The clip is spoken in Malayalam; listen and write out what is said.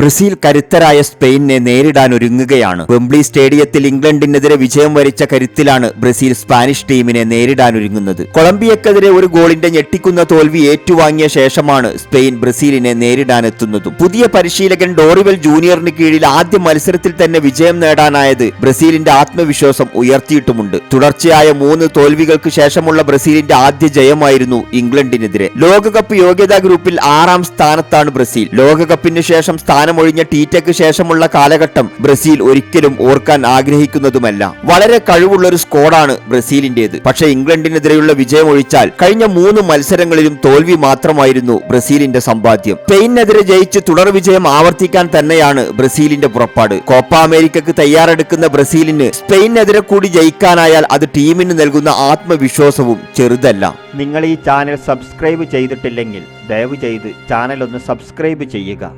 ബ്രസീൽ കരുത്തരായ സ്പെയിനെ നേരിടാൻ ഒരുങ്ങുകയാണ്. വെംബ്ലി സ്റ്റേഡിയത്തിൽ ഇംഗ്ലണ്ടിനെതിരെ വിജയം വരിച്ച കരുത്തിലാണ് ബ്രസീൽ സ്പാനിഷ് ടീമിനെ നേരിടാൻ ഒരുങ്ങുന്നത്. കൊളംബിയക്കെതിരെ ഒരു ഗോളിന്റെ ഞെട്ടിക്കുന്ന തോൽവി ഏറ്റുവാങ്ങിയ ശേഷമാണ് സ്പെയിൻ ബ്രസീലിനെ നേരിടാനെത്തുന്നതും. പുതിയ പരിശീലകൻ ഡോറിവൽ ജൂനിയറിന് കീഴിൽ ആദ്യ മത്സരത്തിൽ തന്നെ വിജയം നേടാനായത് ബ്രസീലിന്റെ ആത്മവിശ്വാസം ഉയർത്തിയിട്ടുമുണ്ട്. തുടർച്ചയായ മൂന്ന് തോൽവികൾക്ക് ശേഷമുള്ള ബ്രസീലിന്റെ ആദ്യ ജയമായിരുന്നു ഇംഗ്ലണ്ടിനെതിരെ. ലോകകപ്പ് യോഗ്യതാ ഗ്രൂപ്പിൽ ആറാം സ്ഥാനത്താണ് ബ്രസീൽ. ലോകകപ്പിന് ശേഷം സ്ഥാനമൊഴിഞ്ഞ ടീറ്റയ്ക്ക് ശേഷമുള്ള കാലഘട്ടം ബ്രസീൽ ഒരിക്കലും ഓർക്കാൻ ആഗ്രഹിക്കുന്നതുമല്ല. വളരെ കഴിവുള്ള ഒരു സ്കോഡാണ് ബ്രസീലിന്റേത് പക്ഷേ ഇംഗ്ലണ്ടിനെതിരെയുള്ള വിജയം ഒഴിച്ചാൽ കഴിഞ്ഞ മൂന്ന് മത്സരങ്ങളിലും തോൽവി മാത്രമായിരുന്നു ബ്രസീലിന്റെ സമ്പാദ്യം. സ്പെയിനെതിരെ ജയിച്ച് തുടർ വിജയം ആവർത്തിക്കാൻ തന്നെയാണ് ബ്രസീലിന്റെ പുറപ്പാട്. കോപ്പ അമേരിക്കക്ക് തയ്യാറെടുക്കുന്ന ബ്രസീലിന് സ്പെയിനെതിരെ കൂടി ജയിക്കാനായാൽ അത് ടീമിന് നൽകുന്ന ആത്മവിശ്വാസവും ചെറുതല്ല. നിങ്ങൾ ഈ ചാനൽ സബ്സ്ക്രൈബ് ചെയ്തിട്ടില്ലെങ്കിൽ ദയവ് ചെയ്ത് ചാനൽ ഒന്ന് സബ്സ്ക്രൈബ് ചെയ്യുക.